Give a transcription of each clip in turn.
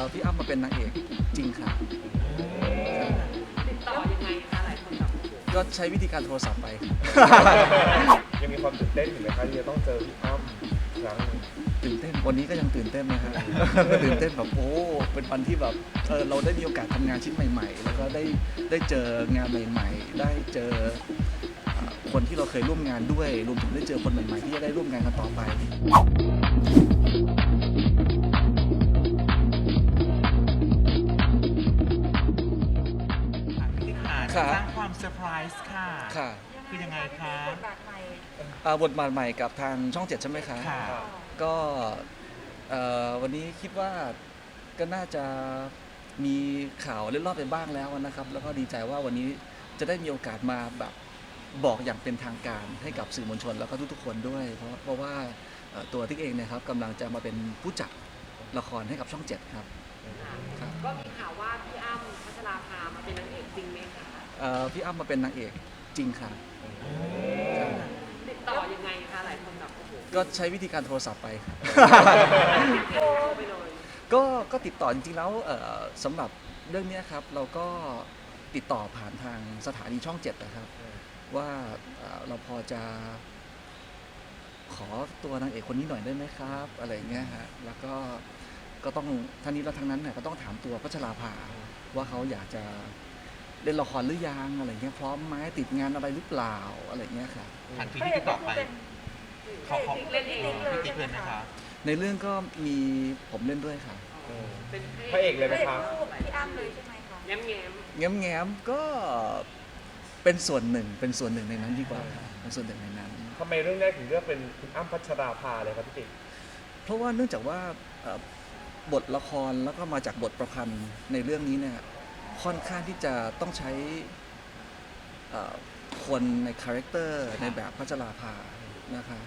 อพี่อ้ำมาเป็นนางเอกจริงค่ะติดต่อยังไงคะหลายคนแบบโอ้โหก็ใช้วิธีการโทรศัพท์ไป ยังมีความตื่นเต้นอยู่ไหมคะที่จะต้องเจอพี่อ้ำอีกครั้งหนึ่งตื่นเต้นวันนี้ก็ยังตื่นเต้นนะฮะ ตื่นเต้นแบบโอ้เป็นวันที่แบบเออเราได้มีโอกาสทำงานชิ้นใหม่ ๆ แล้วก็ได้ได้เจองานใหม่ ๆ ได้เจอเอ่อคนที่เราเคยร่วมงานด้วยรวมถึงได้เจอคนใหม่ๆ ที่จะได้ร่วมงานกันต่อไป พิธีการค่ะสร้างความเซอร์ไพรส์ค่ะ ค่ะคือยังไงคะ บทบาทใหม่อ่าบทบาทใหม่กับทางช่องเจ็ดใช่ไหมคะ ค่ะก็เอ่อวันนี้คิดว่าก็น่าจะมีข่าวเล่นรอบไปบ้างแล้วนะครับ แล้วก็ดีใจว่าวันนี้จะได้มีโอกาสมาแบบบอกอย่างเป็นทางการให้กับสื่อมวลชนแล้วก็ทุกๆคนด้วย เพราะเพราะว่าเอ่อตัวติ๊กเองเนะครับกำลังจะมาเป็นผู้จัดละครให้กับช่องเจ็ดครับครับก็มี เอ่อพี่อ้ำมาเป็นนางเอกจริงค่ะติดต่อยังไงคะหลายคนแบบโอ้โหก็ใช้วิธีการโทรศัพท์ไปโทรไปเลยก็ก็ติดต่อจริงๆแล้วเอ่อสำหรับเรื่องเนี้ยครับเราก็ติดต่อผ่านทางสถานีช่องเจ็ดนะครับ ว่าเอ่อเราพอจะ ขอตัวนางเอกคนนี้หน่อยได้ไหมครับ อะไรอย่างเงี้ยฮะแล้วก็ก็ต้องท่างนี้และทางนั้นเนี่ยก็ต้องถามตัวพัชราภาว่าเขาอยากจะ เล่นละครหรือยังอะไรเงี้ยพร้อมไหมติดงานอะไรหรือเปล่าอะไรเงี้ยค่ะทันทีที่ติดต่อไปเขาเขาเล่นเองเลยพี่ติ๊กเลยไหมคะในเรื่องก็มีผมเล่นด้วยค่ะเป็นพระเอกเลยไหมพระเอกคะคู่พี่อ้ำเลยใช่ไหมคะแง้มแง้มแง้มแง้มๆก็เป็นส่วนหนึ่งเป็นส่วนหนึ่งในนั้นดีกว่าครับเป็นส่วนหนึ่งในนั้นทำไมเรื่องแรกถึงเลือกเป็นคุณอ้ำพัชราภาเลยครับพี่ติ๊กเพราะว่าเนื่องจากว่าเอ่อบทละครแล้วก็มาจากบทประพันธ์ในเรื่องนี้เนี่ย ค่อนข้างที่จะต้องใช้เอ่อคนในคาแรคเตอร์ในแบบพัชราภานะคะ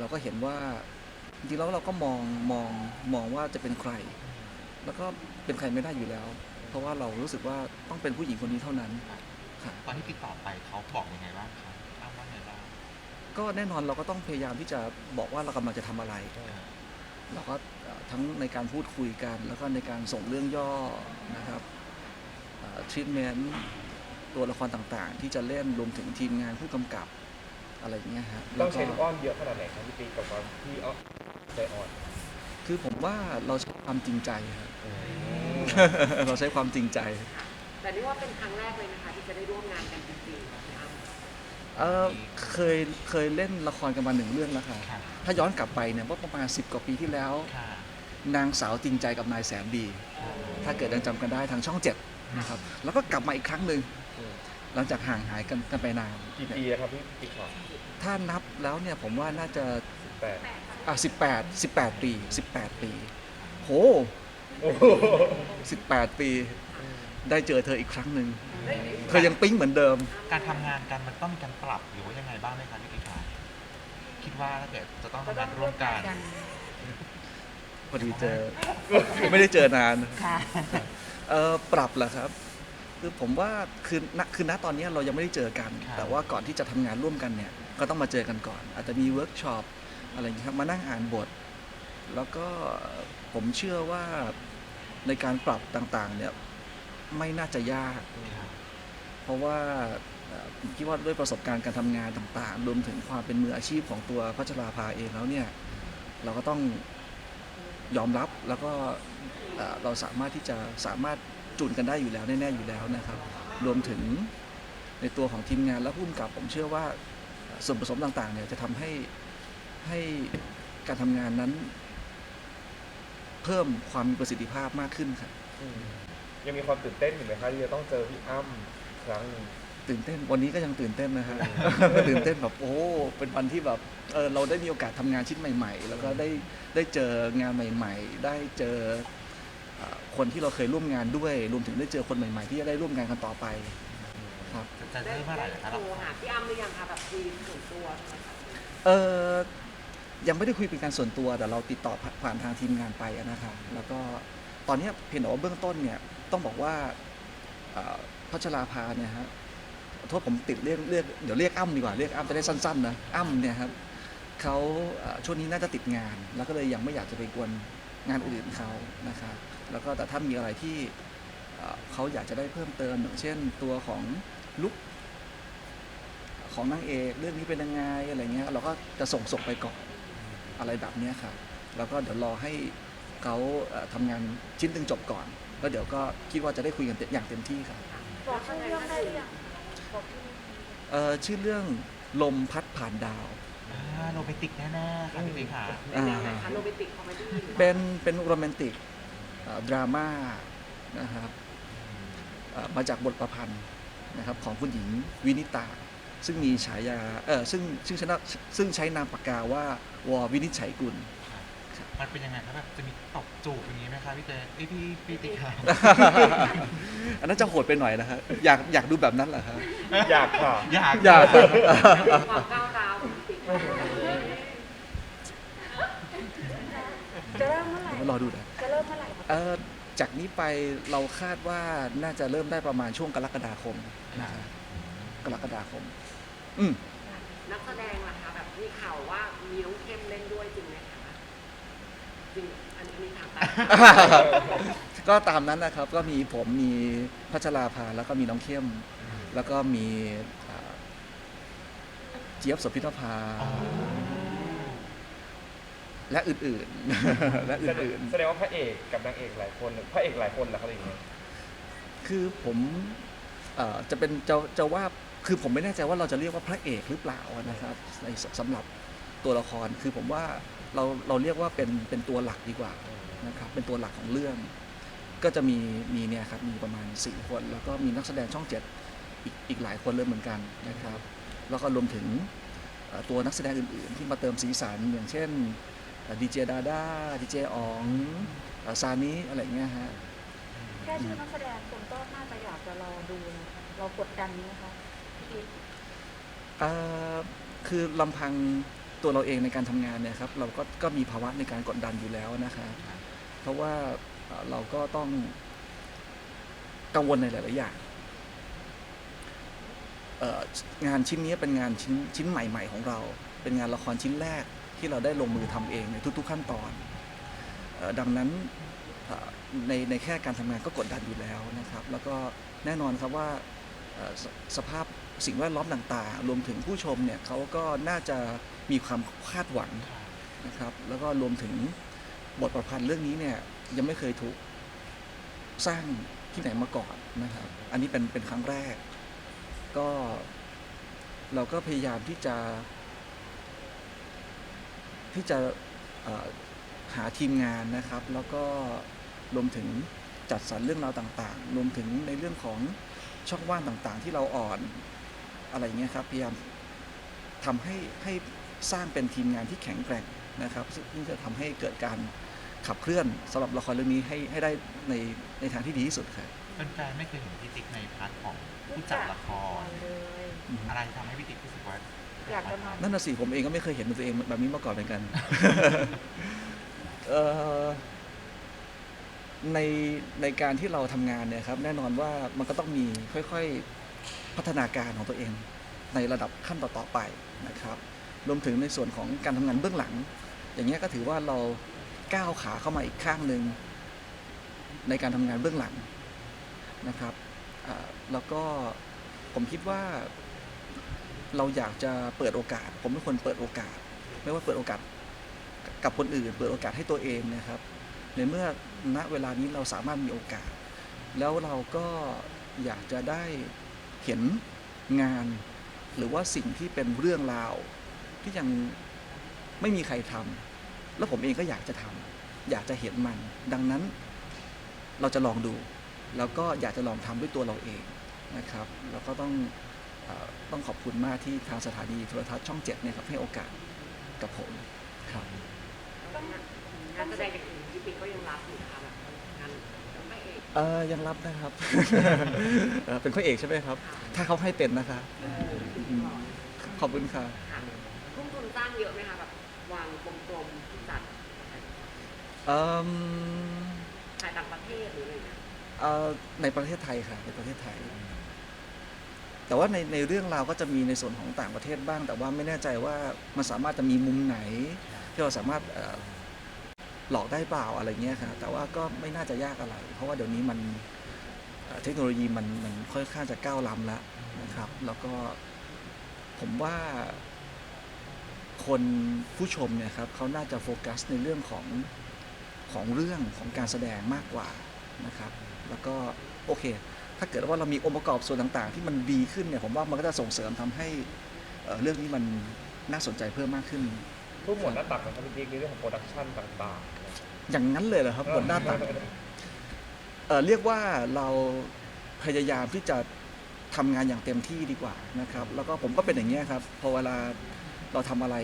เราก็เห็นว่าจริงๆแล้วเราก็มองมองมองว่าจะเป็นใคร แล้วก็เป็นใครไม่ได้อยู่แล้ว เพราะว่าเรารู้สึกว่าต้องเป็นผู้หญิงคนนี้เท่านั้นค่ะตอนที่ติดต่อไปเขาบอกยังไงบ้างคะอ้ำว่าไงบ้างก็แน่นอนเราก็ต้องพยายามที่จะบอกว่าเรากำลังจะทำอะไร เราก็เอ่อทั้งในการพูดคุยกัน แล้วก็ในการส่งเรื่องย่อนะครับ ทรีทเมนต์ตัวละครต่างๆ ที่จะเล่นรวมถึงทีมงานผู้กำกับอะไรอย่างเงี้ยฮะต้แล้อวงก็ใช้ลูกอ้อนเยอะขนาดไหนครับพี่ติ๊กกับความที่อ้อใจอ่อนคือผมว่าเราใช้ความจริงใจครับ เราใช้ความจริงใจ แต่นี่ว่าเป็นครั้งแรกเลยนะคะ ที่จะได้ร่วมงานกันจริงๆกับพี่อ้ำเอ่อเคยเคยเล่นละครกันมาหนึ่งเรื่องแล้วค่ะค่ะถ้าย้อนกลับไปเนี่ยว่าประมาณ 10 กว่าปีที่แล้ว ค่ะ นางสาวจริงใจกับนายแสนดี ถ้าเกิดยังจำกันได้ทางช่องเจ็ด นะครับแล้วก็กลับมาอีกครั้งหนึ่งอืมหลังจากห่างหายกันกันไปนาน กี่ปีอะครับพี่ติ๊กครับถ้านับแล้วเนี่ยผมว่าน่าจะแปดอะสิบแปดสิบแปดปีสิบแปดปีโหโอ้โหสิบแปดปี ได้เจอเธออีกครั้งหนึ่งเธอยังปิ๊งเหมือนเดิม การทำงานกันมันต้องมีการปรับหรือว่ายังไงบ้างไหมคะพี่ติ๊กคะคิดว่าถ้าเกิดจะต้องทำงานร่วมกัน พอดีเจอ ไม่ได้เจอนาน ค่ะ เออปรับเหรอครับ คือผมว่าคือณคือณตอนนี้เรายังไม่ได้เจอกัน ครับ แต่ว่าก่อนที่จะทำงานร่วมกันเนี่ย ก็ต้องมาเจอกันก่อน อาจจะมีเวิร์กช็อปอะไรอย่างนี้ยครับมานั่งอ่านบท แล้วก็ผมเชื่อว่าในการปรับต่างๆ เนี่ยไม่น่าจะยากเพราะว่าเอ่อผมคิดว่าด้วยประสบการณ์การทำงานต่างๆ รวมถึงความเป็นมืออาชีพของตัวพัชราภาเองแล้วเนี่ย เราก็ต้องยอมรับแล้วก็ เอ่อเราสามารถที่จะสามารถจูนกันได้อยู่แล้วแน่ๆอยู่แล้วนะครับ รวมถึงในตัวของทีมงานและผู้กำกับผมเชื่อว่าเอ่อส่วนผสมต่างๆเนี่ยจะทำให้ให้การทำงานนั้น เพิ่มความมีประสิทธิภาพมากขึ้นครับอืมยังมีความตื่นเต้นอยู่ไหมคะที่จะต้องเจอพี่อ้ำอีกครั้งหนึ่งตื่นเต้นวันนี้ก็ยังตื่นเต้นนะฮะตื่นเต้นแบบโอ้เป็นวันที่แบบเออเราได้มีโอกาสทำงานชิ้นใหม่ ๆ แล้วก็ได้ได้เจองานใหม่ ๆ ได้เจอเอ่อ คนที่เราเคยร่วมงานด้วย รวมถึงได้เจอคนใหม่ ๆ ที่จะได้ร่วมงานกันต่อไปครับจะจะเริ่มเมื่อไหร่นะคะโทรหาพี่อ้ำหรือยังคะแบบคุยส่วนตัวโทรศัพท์เออยังไม่ได้คุยเป็นการส่วนตัวแต่เราติดต่อผ่านผ่านทางทีมงานไปอะนะครับ แล้วก็ตอนเนี้ยเพียงแต่ว่าเบื้องต้นเนี่ยต้องบอกว่าเอ่อพัชราภาเนี่ยฮะขอโทษผมติดเรียกเรียกเดี๋ยวเรียกอ้ำดีกว่าเรียกอ้ำจะได้สั้นๆนะอ้ำเนี่ยครับเขาเอ่อช่วงนี้น่าจะติดงาน แล้วก็เลยยังไม่อยากจะไปกวนงานอื่นเขานะครับ แล้วก็แต่ถ้ามีอะไรที่เอ่อเขาอยากจะได้เพิ่มเติมอย่างเช่นตัวของลุกของนางเอกเรื่องนี้เป็นยังไงอะไรเงี้ยเราก็จะส่งส่งไปก่อนอะไรแบบเนี้ยครับแล้วก็เดี๋ยวรอให้เขาเอ่อทำงานชิ้นหนึ่งจบก่อน แล้วเดี๋ยวก็คิดว่าจะได้คุยกันเต็มอย่างเต็มที่ครับบอกชื่อเรื่องได้หรือยังบอกชื่อเอ่อชื่อเรื่องลมพัดผ่านดาวอ่าโรแมนติกแน่ๆค่ะพี่ติ๊กค่ะในแนวไหนคะโรแมนติกคอมเมดี้หรือว่าเป็นเป็นโรแมนติกเอ่อ ดราม่านะครับเอ่อมาจากบทประพันธ์นะครับของคุณหญิงวินิตา ซึ่งมีฉายาเออซึ่งซึ่งชนะซึ่งใช้นามปากกาว่าวอวินิจฉัยกุลมันเป็นยังไงครับแบบจะมีตบจูบอย่างนี้ไหมคะพี่เจเอ้ยพี่พี่ติ๊กค่ะอันนั้นจะโหดไปหน่อยนะครับอยากอยากดูแบบนั้นเหรอครับอยากค่ะอยากอยากความก้าวร้าวของพี่ติ๊กจะเริ่มเมื่อไหร่รอดูนะจะ เริ่มเมื่อไหร่ครับเอ่อจากนี้ไปเราคาดว่าน่าจะเริ่มได้ประมาณช่วงกรกฎาคมนะครับกรกฎาคม อืม นักแสดงล่ะคะแบบมีข่าวว่ามีน้องเข้มเล่นด้วยจริงไหมคะจริงอันนี้มีถามไป ก็ตามนั้นนะครับก็มีผมมีพัชราภาแล้วก็มีน้องเข้ม แล้วก็มีอ่าเจี๊ยบโสพิธภาอ๋อ และอื่นๆ และแสดงอื่นแสดงว่าพระเอกกับนางเอกหลายคนพระเอกหลายคนนะครับอย่างเงี้ยๆ คือผมเอ่อจะเป็นจะจะว่าคือผมไม่แน่ใจว่าเราจะเรียกว่าพระเอกหรือเปล่านะครับในสสำหรับตัวละครคือผมว่าเราเราเรียกว่าเป็นเป็นตัวหลักดีกว่านะครับเป็นตัวหลักของเรื่อง ก็จะมีมีเนี่ยครับมีประมาณ 4 คน แล้วก็มีนักแสดงช่องเจ็ดอีกอีกหลายคนเลยเหมือนกันนะครับ แล้วก็รวมถึงเอ่อตัวนักแสดงอื่นๆ ที่มาเติมสีสันอย่างเช่น ดีเจดาด้าดีเจอ๋องเอ่อซานิอะไรเงี้ยฮะแค่ชื่อนักแสดงคนก็น่าจะอยากจะรอดูนะคะเรากดดันไหมคะพี่เอ่อคือลำพังตัวเราเองในการทำงานเนี่ยครับ เราก็ก็มีภาวะในการกดดันอยู่แล้วนะครับเพราะว่าเอ่อเราก็ต้องกังวลในหลาย ๆ อย่างเอ่องานชิ้นนี้เป็นงานชิ้นชิ้นใหม่ ๆ ของเรา เป็นงานละครชิ้นแรก ที่เราได้ลงมือทำเองในทุก ๆ ขั้นตอน ดังนั้นในในแค่การทำงานก็กดดันอยู่แล้วนะครับ แล้วก็แน่นอนครับว่าสสภาพสิ่งแวดล้อมต่างๆ รวมถึงผู้ชมเนี่ยเขาก็น่าจะมีความคาดหวังนะครับ แล้วก็รวมถึงบทประพันธ์เรื่องนี้เนี่ยยังไม่เคยถูกสร้างที่ไหนมาก่อนนะครับ อันนี้เป็นเป็นครั้งแรก ก็เราก็พยายามที่จะ ที่จะเอ่อหาทีมงานนะครับ แล้วก็รวมถึงจัดสรรเรื่องราวต่างๆ รวมถึงในเรื่องของช่องว่างต่างๆ ที่เราอ่อนอะไรเงี้ยครับพยายามทำให้ให้สร้างเป็นทีมงานที่แข็งแกร่งนะครับซึ่งจะทำให้เกิดการขับเคลื่อนสำหรับละครเรื่องนี้ให้ให้ได้ในในทางที่ดีที่สุดครับแฟนๆไม่เคยเห็นพี่ติ๊กในพาร์ทของผู้จัดละครเลยอะไรทำให้พี่ติ๊กรู้สึกว่า อยากจะมานั่นน่ะสิผมเองก็ไม่เคยเห็นตัวเองแบบนี้มาก่อนเหมือนกัน เอ่อในในการที่เราทำงานเนี่ยครับ แน่นอนว่ามันก็ต้องมีค่อยๆพัฒนาการของตัวเอง ในระดับขั้นต่อๆไปนะครับ รวมถึงในส่วนของการทำงานเบื้องหลัง อย่างเงี้ยก็ถือว่าเราก้าวขาเข้ามาอีกข้างหนึ่งในการทำงานเบื้องหลังนะครับอ่าแล้วก็ผมคิดว่า เราอยากจะเปิดโอกาส ผมเป็นคนเปิดโอกาส ไม่ว่าเปิดโอกาสกับคนอื่น เปิดโอกาสให้ตัวเองนะครับ ในเมื่อณเวลานี้เราสามารถมีโอกาส แล้วเราก็อยากจะได้เห็นงาน หรือว่าสิ่งที่เป็นเรื่องราวที่ยังไม่มีใครทำแล้วผมเองก็อยากจะทำอยากจะเห็นมัน ดังนั้นเราจะลองดู แล้วก็อยากจะลองทำด้วยตัวเราเองนะครับ แล้วก็ต้อง ต้องขอบคุณมากที่ทางสถานีโทรทัศน์ช่องเจ็ดเนี่ยครับให้โอกาสกับผมครับงานแสดงอย่างอื่นพี่ติ๊กก็ยังรับอยู่นะคะแบบงานพระเอกเออยังรับนะครับ เอ่อเป็นพระเอกใช่ไหมครับ ถ้าเขาให้เป็นนะคะอืมขอบคุณค่ะ ค่ะทุ่มทุนสร้างเยอะไหมคะแบบวางกลมๆจัดเอิ่มถ่ายต่างประเทศหรืออะไรเงี้ยเอ่อในประเทศไทยค่ะ ในประเทศไทย แต่ว่าในในเรื่องราวก็จะมีในส่วนของต่างประเทศบ้าง แต่ว่าไม่แน่ใจว่ามันสามารถจะมีมุมไหน ที่เราสามารถหลอกได้เปล่าอะไรเงี้ยครับแต่ว่าก็ไม่น่าจะยากอะไร เพราะว่าเดี๋ยวนี้มันเอ่อเทคโนโลยีมันมันค่อนข้างจะก้าวล้ำแล้วนะครับ แล้วก็ผมว่าคนผู้ชมเนี่ยครับเขาน่าจะโฟกัสในเรื่องของของเรื่องของการแสดงมากกว่านะครับ แล้วก็โอเค ถ้าเกิดว่าเรามีองค์ประกอบส่วนต่างๆ ที่มันดีขึ้นเนี่ยผมว่ามันก็จะส่งเสริมทำให้เอ่อเรื่องนี้มันน่าสนใจเพิ่มมากขึ้นทุกหมวดหน้าตักนะครับพี่ติ๊กในเรื่องของโปรดักชันต่างๆเนี่ยอย่างนั้นเลยเหรอครับบนหน้าตักเอ่อเรียกว่าเราพยายามที่จะทำงานอย่างเต็มที่ดีกว่านะครับ แล้วก็ผมก็เป็นอย่างนี้ยครับพอเวลาเราทำอะไร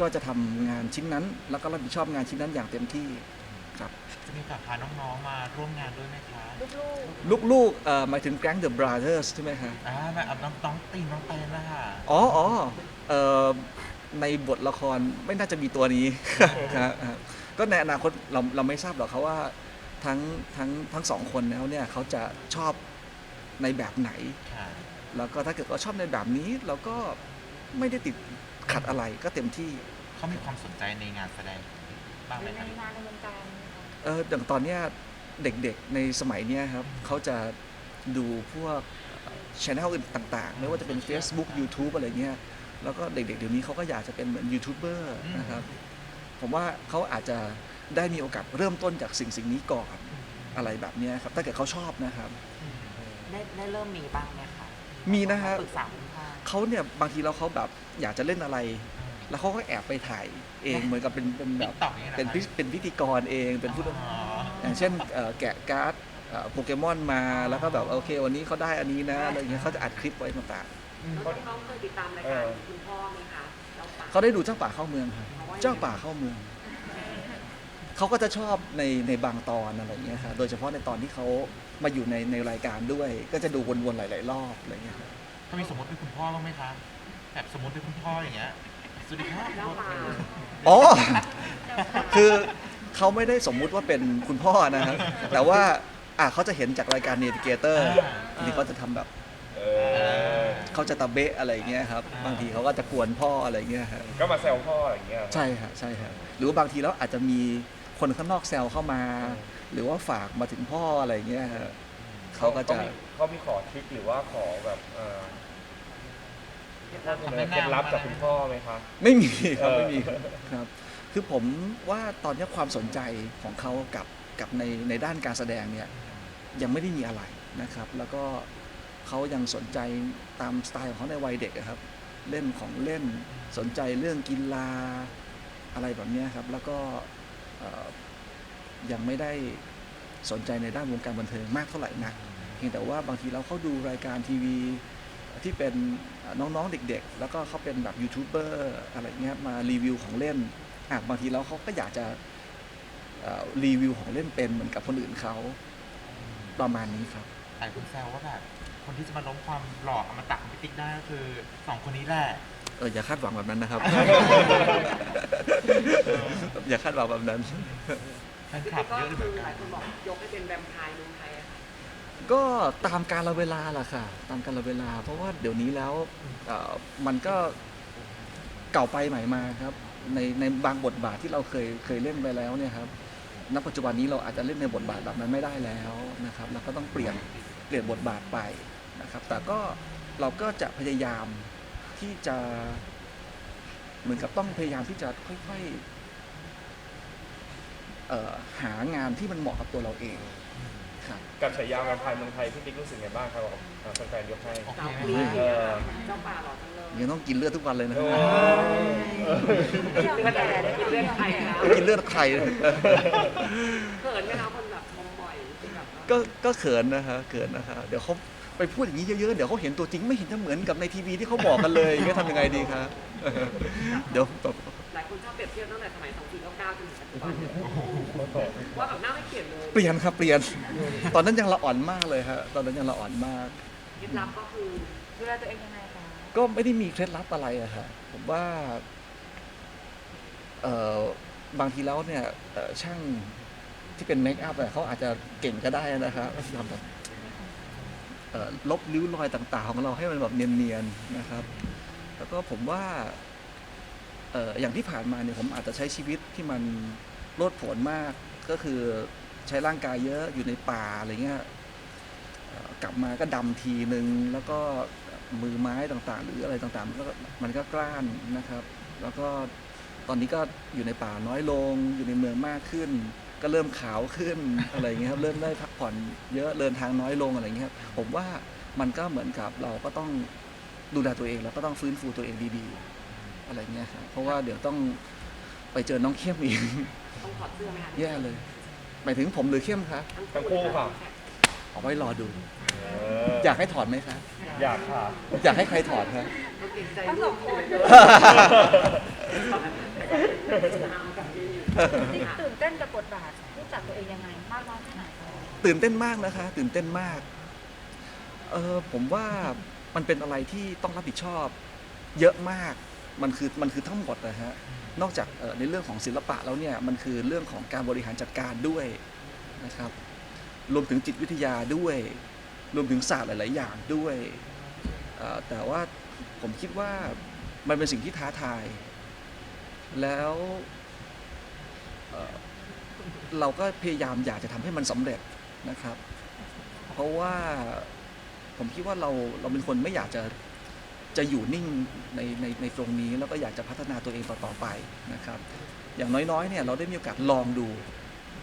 ก็จะทำงานชิ้นนั้น แล้วก็รับผิดชอบงานชิ้นนั้นอย่างเต็มที่ครับ จะมีกับพาน้องๆมาร่วมงานด้วยไหมคะลูกลูกๆเอ่อหมายถึงแก๊ง The Brothers ใช่ไหมครับอ่าแบบเอาน้องน้องตีนน้องเตนนะคะอ๋ออ๋อเอ่อในบทละครไม่น่าจะมีตัวนี้ ครับครับก็ในอนาคตเราเราไม่ทราบหรอกครับว่าทั้งทั้งทั้งสองคนแล้วเนี่ยเขาจะชอบในแบบไหน ค่ะแล้วก็ถ้าเกิดว่าชอบในแบบนี้เราก็ไม่ได้ติดขัดอะไรก็เต็มที่ เขามีความสนใจในงานแสดงบ้างๆไหมในคะงานในวงการนะคะ เอออย่างตอนเนี้ยเด็กๆในสมัยเนี้ยครับเขาจะดูพวกช anel อื่นต่างๆ ไม่ว่าจะเป็น Facebook YouTube อะไรเงี้ย แล้วก็เด็กๆ เดี๋ยวนี้เขาก็อยากจะเป็นเหมือนยูทูบเบอร์นะครับ ผมว่าเขาอาจจะได้มีโอกาสเริ่มต้นจากสิ่งสิ่งนี้ก่อนอะไรแบบเนี้ยครับ ถ้าเกิดเขาชอบนะครับ ได้ได้เริ่มมีบ้างไหมคะมีนะฮะปรึกษาคุณพ่อเขาเนี่ยบางทีเราเขาแบบอยากจะเล่นอะไร แล้วเขาก็แอบไปถ่ายเองเหมือนกับเป็นเป็นแบติ๊บกต็อกนี่ยะคะเป็นพิเป็นพิธีกรเองเป็นผู้อ๋ออย่างเช่นเอ่อแกะการ์ดเอ่อโปเกมอนมาแล้วก็แบบโอเควันนี้เขาได้อันนี้นะอะไรอย่างเงี้ยเขาจะอัดคลิปไว้ต่างแล้วที่เขาเคยติดตามรายการคุณพ่อไหมคะเราฝากๆเขาได้ดูเจ้าป่าเข้าเมืองครับเจ้าป่าเข้าเมืองเขาก็จะชอบในในบางตอนอะไรอย่างเงี้ยครับโดยเฉพาะในตอนที่เขามาอยู่ในในรายการด้วย ก็จะดูวนๆหลาย ๆ รอบอะไรอย่างเงี้ยครับเขามีสมมติเป็นคุณพ่อบ้างไหมคะแบบสมมติเป็นคุณพ่ออย่างเงี้ย สวัสดีครับเจ้าป่าอ๋อ คือเขาไม่ได้สมมุติว่าเป็นคุณพ่อนะครับ แต่ว่าอะเขาจะเห็นจากรายการเนติเกเตอร์นี่เขาจะทำแบบเอเอออเขาจะตะเบะอะไรอย่างเงี้ยครับอ่าบางทีเขาก็จะกวนพ่ออะไรอย่างเงี้ยครับ ก็มาแซวพ่ออย่างเงี้ย ใช่ฮะใช่ฮะหรือว่าบางทีแล้วอาจจะมีคนข้างนอกแซวเข้ามา หรือว่าฝากมาถึงพ่ออะไรอย่างเงี้ยฮะเขาก็จะมีเขามีขอทริคหรือว่าขอแบบเอ่อ เคล็ดลับเเคล็ดลับจากคุณพ่อไหมคะ ไม่มีครับเออไม่มีครับ คือผมว่าตอนนี้ความสนใจของเขากับกับในในด้านการแสดงเนี่ยยังไม่ได้มีอะไรนะครับ แล้วก็เขายังสนใจตามสไตล์ของเขาในวัยเด็กอะครับ เล่นของเล่นสนใจเรื่องกีฬาอะไรแบบเนี้ยครับ แล้วก็เอ่อยังไม่ได้สนใจในด้านวงการบันเทิงมากเท่าไหร่นักเพียงแต่ว่าบางทีเราเขาดูรายการทีวีที่เป็น น้องๆเด็กๆ แล้วก็เขาเป็นแบบยูทูบเบอร์อะไรเงี้ยมารีวิวของเล่นอะบางทีแล้วเขาก็อยากจะเอ่อรีวิวของเล่นเป็นเหมือนกับคนอื่นเขาประมาณนี้ครับหลายคนแซวว่าแบบคนที่จะมาล้มความหล่ออมตะของพี่ติ๊กได้ก็คือสองคนนี้แหละเอออย่าคาดหวังแบบนั้นนะครับ อย่าคาดหวังแบบนั้นแฟนคลับก็เยอะเลยเหคืมืออนหกัลานยคนบอกยกให้เป็นแวมไพร์เมืองไทยอะค่ะ ก็ตามการละเวลาล่ะค่ะ ตามการละเวลา เพราะว่าเดี๋ยวนี้แล้วเอ่อมันก็เก่าไปใหม่มาครับ ในในบางบทบาทที่เราเคยเคยเล่นไปแล้วเนี่ยครับณปัจจุบันนี้เราอาจจะเล่นในบทบาทแบบนั้นไม่ได้แล้วนะครับเราก็ต้องเปลี่ยนเปลี่ยนบทบาทไปนะครับ แต่ก็เราก็จะพยายามที่จะ เหมือนกับต้องพยายามที่จะค่อยๆเอ่อหางานที่มันเหมาะกับตัวเราเอง กับฉายาแวมไพร์เมืองไทยพี่ติ๊กรู้สึกไงบ้างครับผมอ่าแฟนๆยกให้ โอเคสาวไหมกรี๊ดคะเนี่ยเจ้าป่าหล่อจังเลยยังต้องกินเลือดทุกวันเลยนะโอ้กินเลือดอะไรได้กินเลือดใครคะกินเลือดใครเขินไหมคะคนแบบชมบ่อยที่แบบว่าก็ก็เขินนะฮะเขินนะฮะเดี๋ยวเขาไปพูดอย่างนี้เยอะๆ เดี๋ยวเขาเห็นตัวจริงไม่เห็นจะเหมือนกับในทีวีที่เขาบอกกันเลยก็ทำยังไงดีคะ เดี๋ยวแบบหลาย คนชอบเปรียบเทียบตั้งแต่สมัย2499จนถึงปัจจุบันเนี่ยว่าแบบหน้าไม่เปลี่ยนเลยเปลี่ยนครับเปลี่ยน ตอนนั้นยังละอ่อนมากเลยฮะตอนนั้นยังละอ่อนมาก เคล็ดลับก็คือดูแลตัวเองยังไงคะก็ไม่ได้มีเคล็ดลับอะไรอะฮะผมว่าเอ่อบางทีแล้วเนี่ยเอ่อช่างที่เป็นเมคอัพอะเขาอาจจะเก่งก็ได้นะครับทำแบบเอ่อลบริ้วรอยต่าง ๆ ของเราให้มันแบบเนียนๆนะครับ แล้วก็ผมว่า เอ่ออย่างที่ผ่านมาเนี่ยผมอาจจะใช้ชีวิตที่มันโลดโผนมาก ก็คือใช้ร่างกายเยอะอยู่ในป่าอะไรเงี้ยเอ่อกลับมาก็ดำทีนึง แล้วก็มือไม้ต่างๆ หรืออะไรต่างๆ มันก็มันก็กล้านนะครับ แล้วก็ตอนนี้ก็อยู่ในป่าน้อยลง อยู่ในเมืองมากขึ้น ก็เริ่มขาวขึ้น อะไรเงี้ยครับเริ่มได้พักผ่อนเยอะเดินทางน้อยลงอะไรเงี้ยครับผมว่ามันก็เหมือนกับเราก็ต้องดูแลตัวเองแล้วก็ต้องฟื้นฟูตัวเองดีๆ อะไรเงี้ยครับเพราะว่าเดี๋ยวต้องไปเจอน้องเข้มอีกต้องถอดเสื้อไหมคะแย่เลยหมายถึงผมหรือเข้มคะทั้งคู่ค่ะ เอาไว้รอดูเอออยากให้ถอดไหมคะอยากค่ะ อยากให้ใครถอดคะก็เกรงใจทั้งสลูอกงคนเอากับพี่ติ๊กตื่นเต้นกับบทบาทรู้จักตัวเองยังไงมากน้อยแค่ไหนคะตื่นเต้นมากนะคะ ตื่นเต้นมากเออผมว่ามันเป็นอะไรที่ต้องรับผิดชอบ เยอะมาก มันคือมันคือทั้งหมดนะฮะนอกจากในเรื่องของศิลปะแล้วเนี่ยมันคือเรื่องของการบริหารจัดการด้วยนะครับรวมถึงจิตวิทยาด้วย รวมถึงศาสตร์หลาย ๆ อย่างด้วย แต่ว่าผมคิดว่ามันเป็นสิ่งที่ท้าทาย แล้วเราก็พยายามอยากจะทำให้มันสำเร็จนะครับ เพราะว่าผมคิดว่าเราเราเป็นคนไม่อยากจะ จะอยู่นิ่งในในในตรงนี้แล้วก็อยากจะพัฒนาตัวเองต่อต่อไปนะครับ อย่างน้อยๆเนี่ยเราได้มีโอกาสลองดู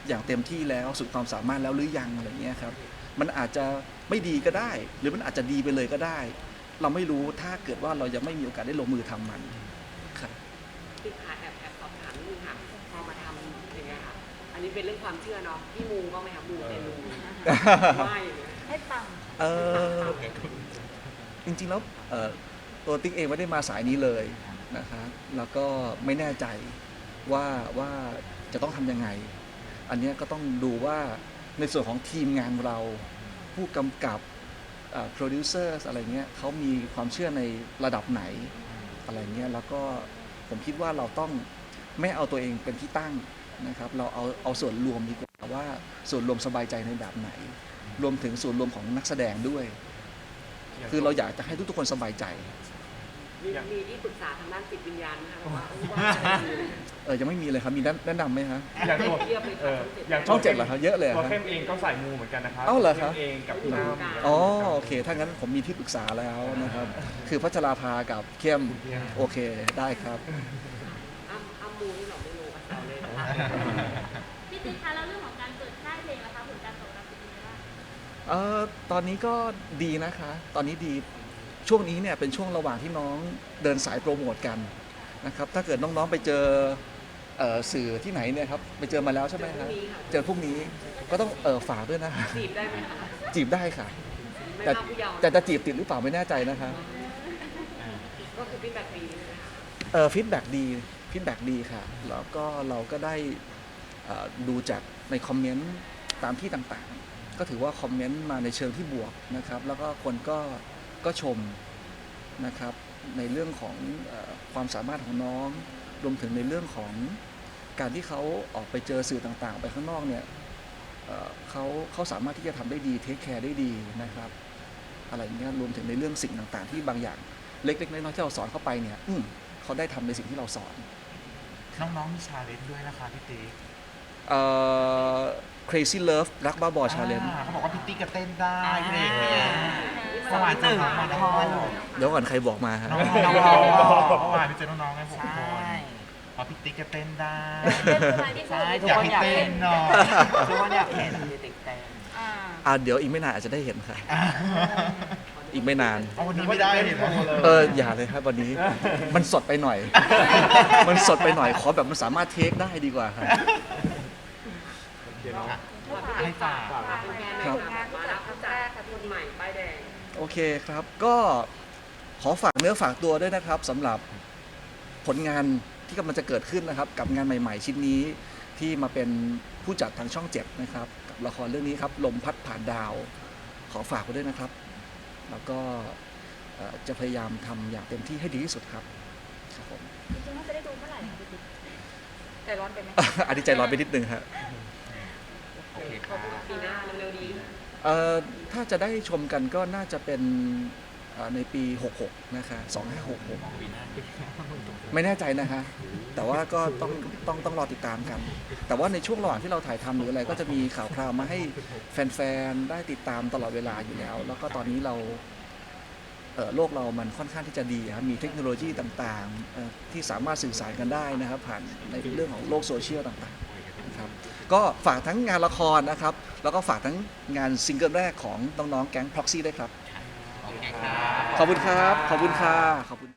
อย่างเต็มที่แล้วสุดความสามารถแล้วหรือยังอะไรเงี้ยครับมันอาจจะไม่ดีก็ได้ หรือมันอาจจะดีไปเลยก็ได้ เราไม่รู้ถ้าเกิดว่าเรายังไม่มีโอกาสได้ลงมือทำมันครับพี่ขาแอบแอบสอบถามนิดนึงค่ะพอมาทำอย่างเงี้ยค่ะอันนี้เป็นเรื่องความเชื่อเนาะพี่มูก็ไหมคะมูเป็นมูไม่อย่างเงี้ยให้ปังเออจริงๆแล้วเอ่อ ตัวติ๊กเองไม่ได้มาสายนี้เลยนะครับแล้วก็ไม่แน่ใจว่าว่าจะต้องทำยังไง อันนี้ก็ต้องดูว่าในส่วนของทีมงานเราผู้กำกับโปรดิวเซอร์อะไรเงี้ยเขามีความเชื่อในระดับไหนอะไรเงี้ยแล้วก็ผมคิดว่าเราต้องไม่เอาตัวเองเป็นที่ตั้งนะครับ เราเอาเอาส่วนรวมดีกว่าว่าส่วนรวมสบายใจในแบบไหน รวมถึงส่วนรวมของนักแสดงด้วย คือเราอยากจะให้ทุกๆคนสบายใจ มีมีที่ปรึกษาทางด้านจิตวิญญาณนะคะแบบว่าเออว่าอะไรดีเออยังไม่มีเลยครับ มีแนะแนะนำไหมฮะ อย่างตัวเทียบเลยเอค่ะออย่างช่องเจ็ดเหรอครับเยอะเลยเหรอตัวครับเข้มเองก็สายมูเหมือนกันนะครับเอ้าเหรอครับ ข้มเองกับพี่อ้ำอ๋อโอเค ถ้างั้นผมมีที่ปรึกษาแล้วนะครับ คือพัชราภากับเข้มโอเคได้ครับ อ้ำอ้ำมูนี่เราไม่รู้กับเราเลยนะคะ เอ่อตอนนี้ก็ดีนะคะ ตอนนี้ดีช่วงนี้เนี่ยเป็นช่วงระหว่างที่น้องเดินสายโปรโมทกันนะครับถ้าเกิดน้องๆไปเจอเอ่อสื่อที่ไหนเนี่ยครับไปเจอมาแล้วใช่ไหมครับเจอพรุ่งนี้ก็ต้องเออฝากด้วยนะจีบได้ไหมคะจีบได้ค่ะไม่แต่มาผู้เยาว์แต่จะจีบติดหรือเปล่าไม่แน่ใจนะคะก็คือพี่แบบปีใช่ไหมคะเออฟีดแบ็ดีฟีดแบ็ดีค่ะ แล้วก็เราก็ได้เอ่อดูจากในคอมเมนต์ตามที่ต่างๆ ก็ถือว่าคอมเมนต์มาในเชิงที่บวกนะครับ แล้วก็คนก็ก็ชมนะครับในเรื่องของอความสามารถของน้อง รวมถึงในเรื่องของการที่เขาออกไปเจอสื่อต่างๆ ไปข้างนอกเนี่ยเขาเขาสามารถที่จะทำได้ดีเทคแคร์ได้ดีนะครับ อะไรอย่างเงี้ยรวมถึงในเรื่องสิ่งต่างๆ ที่บางอย่างเล็กๆน้อยๆที่เราสอนเข้าไปเนี่ยอืมเขาได้ทำในสิ่งที่เราสอน น้องๆมีชาเลนจ์ด้วยนะคะพี่ติ๊ก เอ่อ crazy love รักบ้าบอชาเลนอ่เขาบอกว่าพี่ติ๊กก็เต้นได้เพลงเนี้ยเมื่อวานเจอน้องมาได้คนเดี๋ยวก่อนใครบอกมาฮะ น้องๆเมื่อวานไปเจอน้องๆไงหกใช่คนพอพี่ติ๊กก็เต้นได้เต้นอะไรที่ใช่ทุกอยากคนให้อยากเต้เห็นนเนาะทุกคนอยากเห็นพี่ติ๊กเต้นอ่าอ่าเดี๋ยวอีกไม่นานอาจจะได้เห็นค่ะ อีกไม่นาน เอาวันนี้ไม่ได้เห็นไหมเอออย่าเลยครับวันนี้ มันสดไปหน่อย มันสดไปหน่อยขอแบบมันสามารถเทคได้ดีกว่าครับ โอเคเนาะให้ฝากฝาก เป็นแฟนผหน่อยลงานค่ะที่มาจัรัดบครั้งจาแรกกค่ะคนใหม่ป้ายแดง โอเคครับ ก็ขอฝากเนื้อฝากตัวด้วยนะครับสำหรับผลงานที่กำลังจะเกิดขึ้นนะครับ กับงานใหม่ ๆ ชิ้นนี้ที่มาเป็นผู้จัดทางช่องเจ็ดนะครับ กับละครเรื่องนี้ครับ ลมพัดผ่านดาว ขอฝากไว้ด้วยนะครับ แล้วก็เอ่อจะพยายามทำอย่างเต็มที่ให้ดีที่สุดครับครับผม จริงๆน่าจะได้ดูเมื่อไหร่คะพี่ติ๊กใจร้อนไปไหม อันนี้ใจร้อนไปนิดนึงครับ โอเคครับปีหน้าเร็วๆดีเอ่อถ้าจะได้ชมกันก็น่าจะเป็นเอ่อในปี 66 นะคะ 2566ไม่แน่ใจนะคะ แต่ว่าก็ต้องต้องต้องรอติดตามกัน แต่ว่าในช่วงระหว่างที่เราถ่ายทำหรืออะไร ก็จะมีข่าวคราวมาให้แฟนๆ ได้ติดตามตลอดเวลาอยู่แล้ว แล้วก็ตอนนี้เราเอ่อโลกเรามันค่อนข้างที่จะดีครับมีเทคโนโลยีต่างๆเอ่อที่สามารถสื่อสารกันได้นะครับ ผ่านในเรื่องของโลกโซเชียลต่างๆนะครับ ก็ฝากทั้งงานละครนะครับ แล้วก็ฝากทั้งงานซิงเกิลแรกของน้องๆแก๊ง Proxy ด้วยครับโอเคครับขอบคุณครับ ขอบคุณค่ะขอบคุณ